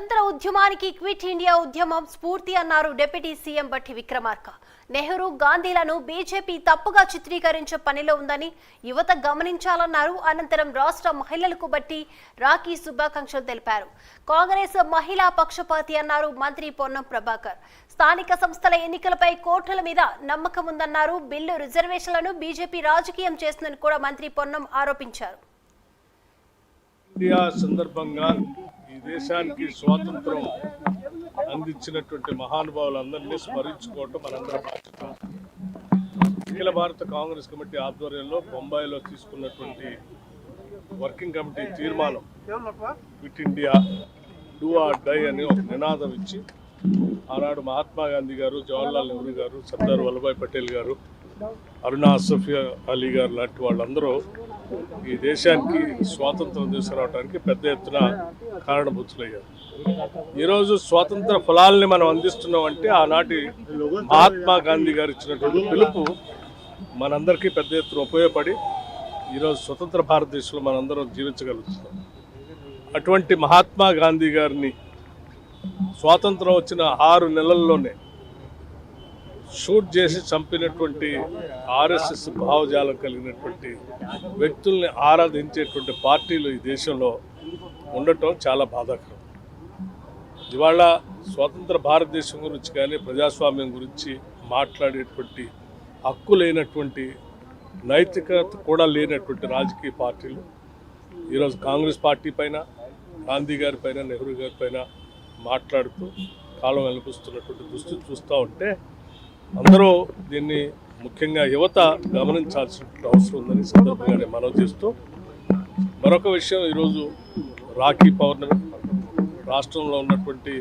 స్వతంత్ర ఉద్యమానికి quit India ఉద్యమం స్ఫూర్తి అన్నారు డిప్యూటీ సీఎం బట్టి విక్రమార్క. నెహ్రూ గాంధీలను బీజేపీ తప్పుగా చిత్రీకరించే పనిలో ఉందని యువత గమనించాలన్నారు. అనంతరం రాష్ట్ర మహిళలకు బట్టి రాఖీ శుభాకాంక్షలు తెలిపారు. కాంగ్రెస్ మహిళా పక్షపాతి అన్నారు మంత్రి పొన్నం ప్రభాకర్. స్థానిక సంస్థల ఎన్నికలపై కోర్టుల మీద నమ్మకం ఉందన్నారు. బిల్లు రిజర్వేషన్లను బీజేపీ రాజకీయం చేస్తుందని కూడా మంత్రి పొన్నం ఆరోపించారు. సందర్భంగా దేశానికి స్వాతంత్రం అందించినటువంటి మహానుభావులందరినీ స్మరించుకోవటం మనందరి బాధ్యత. అఖిల భారత కాంగ్రెస్ కమిటీ ఆధ్వర్యంలో బొంబాయిలో తీసుకున్నటువంటి వర్కింగ్ కమిటీ తీర్మానం quit India do or die అని ఒక నినాదం ఇచ్చి ఆనాడు మహాత్మా గాంధీ గారు జవహర్లాల్ నెహ్రూ గారు సర్దార్ వల్లభాయ్ పటేల్ గారు అరుణా అసఫియా అలీ గారు లాంటి వాళ్ళందరూ ఈ దేశానికి స్వాతంత్రం తీసుకురావడానికి పెద్ద ఎత్తున కారణభూతులయ్యారు. ఈరోజు స్వాతంత్ర ఫలాల్ని మనం అందిస్తున్నాం అంటే ఆనాటి మహాత్మా గాంధీ గారు ఇచ్చినటువంటి పిలుపు మనందరికీ పెద్ద ఎత్తున ఉపయోగపడి ఈరోజు స్వతంత్ర భారతదేశంలో మనందరం జీవించగలుగుతున్నాం. అటువంటి మహాత్మా గాంధీ గారిని స్వాతంత్రం వచ్చిన ఆరు నెలల్లోనే షూట్ చేసి చంపినటువంటి ఆర్ఎస్ఎస్ భావజాలం కలిగినటువంటి వ్యక్తుల్ని ఆరాధించేటువంటి పార్టీలు ఈ దేశంలో ఉండటం చాలా బాధాకరం. ఇవాళ స్వతంత్ర భారతదేశం గురించి కానీ ప్రజాస్వామ్యం గురించి మాట్లాడేటువంటి హక్కు లేనటువంటి నైతికత కూడా లేనటువంటి రాజకీయ పార్టీలు ఈరోజు కాంగ్రెస్ పార్టీ పైన గాంధీ గారి పైన నెహ్రూ గారి పైన మాట్లాడుతూ కాలం వెలిపిస్తున్నటువంటి దుస్థితి చూస్తూ ఉంటే అందరూ దీన్ని ముఖ్యంగా యువత గమనించాల్సిన అవసరం ఉందని సందర్భంగానే సందర్భంగా మనవి చేస్తూ మరొక విషయం ఈరోజు రాఖీ పౌర్ణమి. రాష్ట్రంలో ఉన్నటువంటి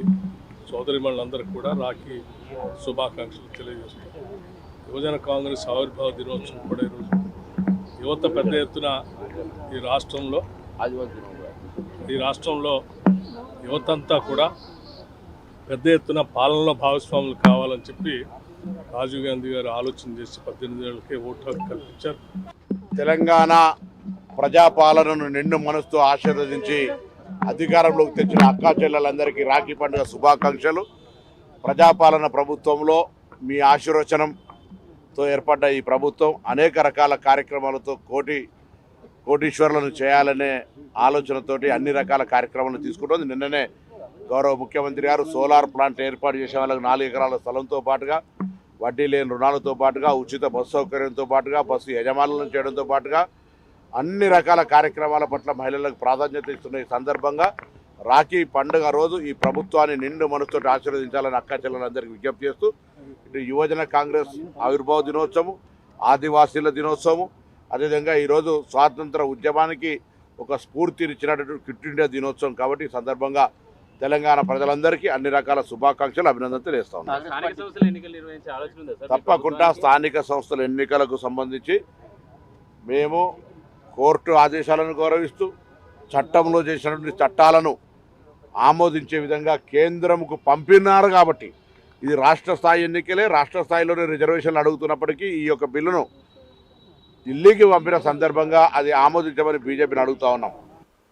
సోదరిమణులందరికీ కూడా రాఖీ శుభాకాంక్షలు తెలియజేస్తాం యువజన కాంగ్రెస్ ఆవిర్భావ దినోత్సవం కూడా ఈరోజు యువత పెద్ద ఎత్తున ఈ రాష్ట్రంలో ఈ రాష్ట్రంలో యువతంతా కూడా పెద్ద ఎత్తున పాలనలో భాగస్వాములు కావాలని చెప్పి రాజీవ్ గాంధీ గారు ఆలోచన చేసి పద్దెనిమిది ఏళ్ళకే ఓటు హక్కు కల్పించారు. తెలంగాణ ప్రజాపాలనను నిండు మనసుతో ఆశీర్వదించి అధికారంలోకి తెచ్చిన అక్కా చెల్లెలందరికీ రాఖీ పండుగ శుభాకాంక్షలు. ప్రజాపాలన ప్రభుత్వంలో మీ ఆశీర్వచనంతో ఏర్పడ్డ ఈ ప్రభుత్వం అనేక రకాల కార్యక్రమాలతో కోటి కోటీశ్వరులను చేయాలనే ఆలోచనతోటి అన్ని రకాల కార్యక్రమాలు తీసుకుంటుంది. నిన్ననే గౌరవ ముఖ్యమంత్రి గారు సోలార్ ప్లాంట్ ఏర్పాటు చేసే వాళ్ళకి నాలుగు ఎకరాల స్థలంతో పాటుగా వడ్డీ లేని రుణాలతో పాటుగా ఉచిత బస్సు సౌకర్యంతో పాటుగా బస్సు యజమానులను చేయడంతో పాటుగా అన్ని రకాల కార్యక్రమాల పట్ల మహిళలకు ప్రాధాన్యత ఇస్తున్న ఈ సందర్భంగా రాఖీ పండుగ రోజు ఈ ప్రభుత్వాన్ని నిండు మనసుతో ఆశీర్వదించాలని అక్క చెల్లెలందరికీ విజ్ఞప్తి చేస్తూ ఇటు యువజన కాంగ్రెస్ ఆవిర్భావ దినోత్సవం ఆదివాసీల దినోత్సవం అదేవిధంగా ఈరోజు స్వాతంత్ర ఉద్యమానికి ఒక స్ఫూర్తినిచ్చినటువంటి క్విట్ ఇండియా దినోత్సవం కాబట్టి ఈ సందర్భంగా తెలంగాణ ప్రజలందరికీ అన్ని రకాల శుభాకాంక్షలు అభినందన తెలియస్తా ఉన్నాను. తప్పకుండా స్థానిక సంస్థల ఎన్నికలకు సంబంధించి మేము కోర్టు ఆదేశాలను గౌరవిస్తూ చట్టంలో చేసినటువంటి చట్టాలను ఆమోదించే విధంగా కేంద్రంకు పంపినారు కాబట్టి ఇది రాష్ట్ర స్థాయి ఎన్నికలే. రాష్ట్ర స్థాయిలోనే రిజర్వేషన్లు అడుగుతున్నప్పటికీ ఈ యొక్క బిల్లును ఢిల్లీకి పంపిన సందర్భంగా అది ఆమోదించమని బీజేపీని అడుగుతా ఉన్నాం.